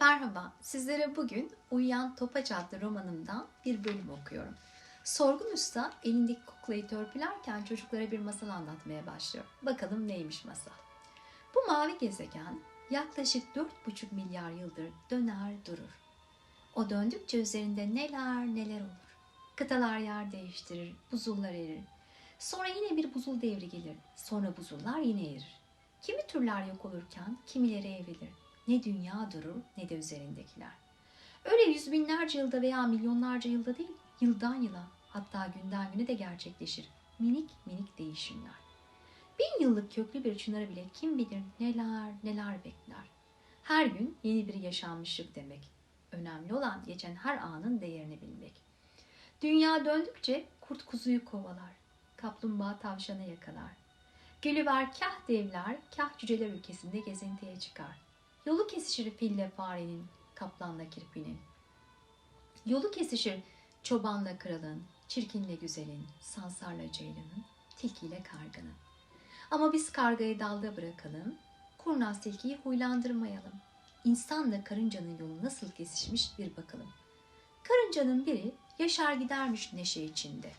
Merhaba, sizlere bugün Uyuyan Topaç adlı romanımdan bir bölüm okuyorum. Sorgun Usta elindeki kuklayı törpülerken çocuklara bir masal anlatmaya başlıyor. Bakalım neymiş masal? Bu mavi gezegen yaklaşık 4,5 milyar yıldır döner durur. O döndükçe üzerinde neler neler olur. Kıtalar yer değiştirir, buzullar erir. Sonra yine bir buzul devri gelir. Sonra buzullar yine erir. Kimi türler yok olurken kimileri evrilir. Ne dünya durur ne de üzerindekiler. Öyle yüz binlerce yılda veya milyonlarca yılda değil, yıldan yıla hatta günden güne de gerçekleşir minik minik değişimler. Bin yıllık köklü bir çınarı bile kim bilir neler neler bekler. Her gün yeni bir yaşanmışlık demek. Önemli olan geçen her anın değerini bilmek. Dünya döndükçe kurt kuzuyu kovalar, kaplumbağa tavşanı yakalar. Gülüver kah devler, kah cüceler ülkesinde gezintiye çıkar. Yolu kesişir fille farenin, kaplanla kirpinin. Yolu kesişir çobanla kralın, çirkinle güzelin, sansarla ceylanın, tilkiyle karganın. Ama biz kargayı dalda bırakalım, kurnaz tilkiyi huylandırmayalım. İnsanla karıncanın yolu nasıl kesişmiş bir bakalım. Karıncanın biri yaşar gidermiş neşe içinde.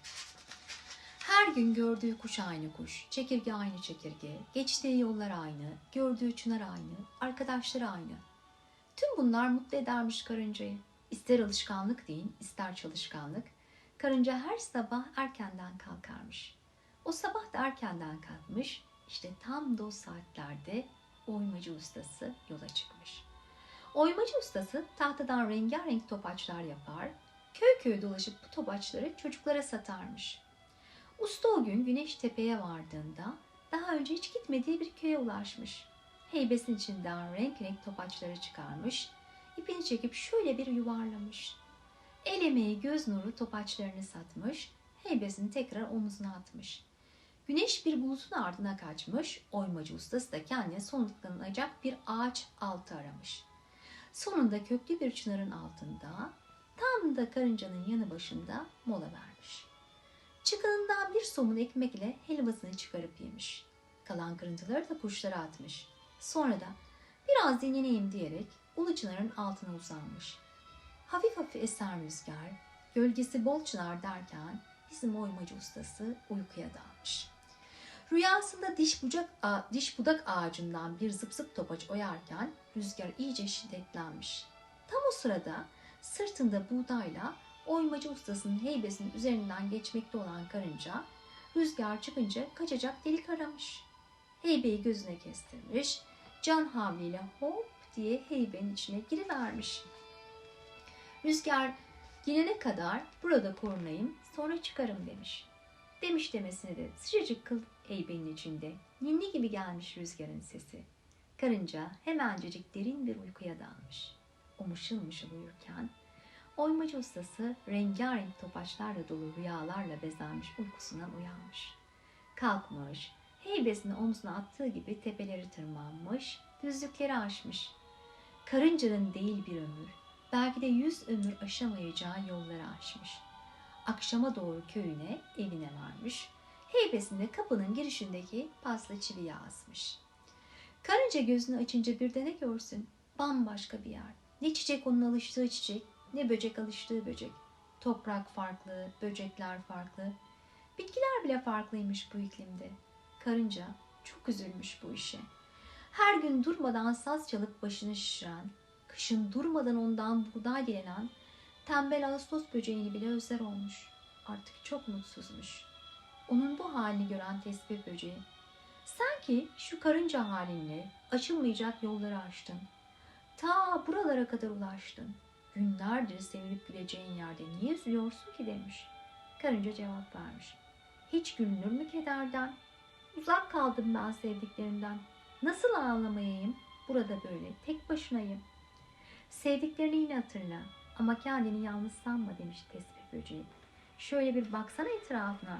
Her gün gördüğü kuş aynı kuş, çekirge aynı çekirge, geçtiği yollar aynı, gördüğü çınar aynı, arkadaşları aynı. Tüm bunlar mutlu edermiş karıncayı. İster alışkanlık deyin, ister çalışkanlık. Karınca her sabah erkenden kalkarmış. O sabah da erkenden kalkmış, işte tam da o saatlerde oymacı ustası yola çıkmış. Oymacı ustası tahtadan rengarenk topaçlar yapar, köy köy dolaşıp bu topaçları çocuklara satarmış.'' Usta o gün Güneş Tepe'ye vardığında daha önce hiç gitmediği bir köye ulaşmış. Heybesin içinden renk renk topaçları çıkarmış, ipini çekip şöyle bir yuvarlamış. El emeği göz nuru topaçlarını satmış, heybesini tekrar omuzuna atmış. Güneş bir bulutun ardına kaçmış, oymacı ustası da kendine soluklanacak bir ağaç altı aramış. Sonunda köklü bir çınarın altında, tam da karıncanın yanı başında mola vermiş. Çıkınından bir somun ekmek ile helvasını çıkarıp yemiş. Kalan kırıntıları da kuşlara atmış. Sonra da biraz dinleneyim diyerek ulu çınarın altına uzanmış. Hafif hafif esen rüzgar, gölgesi bol çınar derken bizim oymacı ustası uykuya dalmış. Rüyasında diş, bucak, diş budak ağacından bir zıp zıp topaç oyarken rüzgar iyice şiddetlenmiş. Tam o sırada sırtında buğdayla oymacı ustasının heybesinin üzerinden geçmekte olan karınca rüzgar çıkınca kaçacak delik aramış. Heybeyi gözüne kestirmiş, can havliyle hop diye heybenin içine girivermiş. Rüzgar gelene kadar burada korunayım sonra çıkarım demiş. Demiş demesine de sıcacık kıl heybenin içinde ninni gibi gelmiş rüzgarın sesi. Karınca hemencecik derin bir uykuya dalmış. O mışıl mışıl uyurken Oymacı ustası rengarenk topaçlarla dolu rüyalarla bezenmiş uykusundan uyanmış. Kalkmış, heybesini omzuna attığı gibi tepeleri tırmanmış, düzlükleri aşmış. Karıncanın değil bir ömür, belki de yüz ömür aşamayacağı yolları aşmış. Akşama doğru köyüne, evine varmış, heybesinde kapının girişindeki paslı çiviye asmış. Karınca gözünü açınca bir de ne görsün? Bambaşka bir yer. Ne çiçek onun alıştığı çiçek, ne böcek alıştığı böcek. Toprak farklı, böcekler farklı. Bitkiler bile farklıymış bu iklimde. Karınca çok üzülmüş bu işe. Her gün durmadan saz çalıp başını şişiren, kışın durmadan ondan buğday dilenen tembel Ağustos böceğini bile özler olmuş. Artık çok mutsuzmuş. Onun bu halini gören tesbih böceği. Sanki şu karınca halinle açılmayacak yolları açtın. Ta buralara kadar ulaştın günlerdir sevinip güleceğin yerde niye üzülüyorsun ki demiş. Karınca cevap vermiş. Hiç gülünür mü kederden? Uzak kaldım ben sevdiklerimden. Nasıl ağlamayayım? Burada böyle tek başınayım. Sevdiklerini yine hatırla ama kendini yalnız sanma demiş tesbih böceği. Şöyle bir baksana etrafına.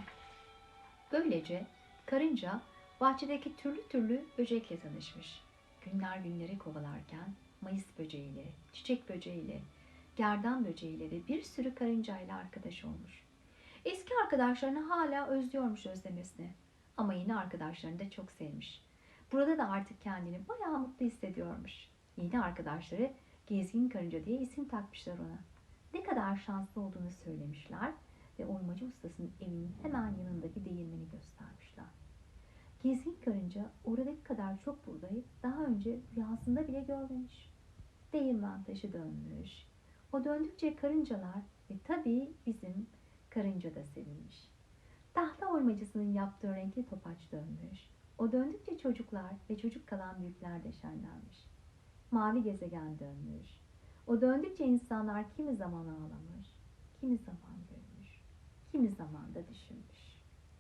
Böylece karınca bahçedeki türlü türlü böcekle tanışmış. Günler günleri kovalarken Mayıs böceğiyle, çiçek böceğiyle, gerdan böceğiyle ve bir sürü karıncayla arkadaş olmuş. Eski arkadaşlarını hala özlüyormuş özlemesini. Ama yeni arkadaşlarını da çok sevmiş. Burada da artık kendini bayağı mutlu hissediyormuş. Yeni arkadaşları Gezgin karınca diye isim takmışlar ona. Ne kadar şanslı olduğunu söylemişler ve oymacı ustasının evinin hemen yanındaki değirmeni göstermişler. Gezgin karınca oradaki kadar çok buğdayı daha önce rüyasında bile görmemiş. Değirmen taşı dönmüş. O döndükçe karıncalar ve tabii bizim karınca da sevinmiş. Tahta oymacısının yaptığı renkli topaç dönmüş. O döndükçe çocuklar ve çocuk kalan büyükler de şenlenmiş. Mavi gezegen dönmüş. O döndükçe insanlar kimi zaman ağlamış, kimi zaman gülmüş, kimi zaman da düşünmüş.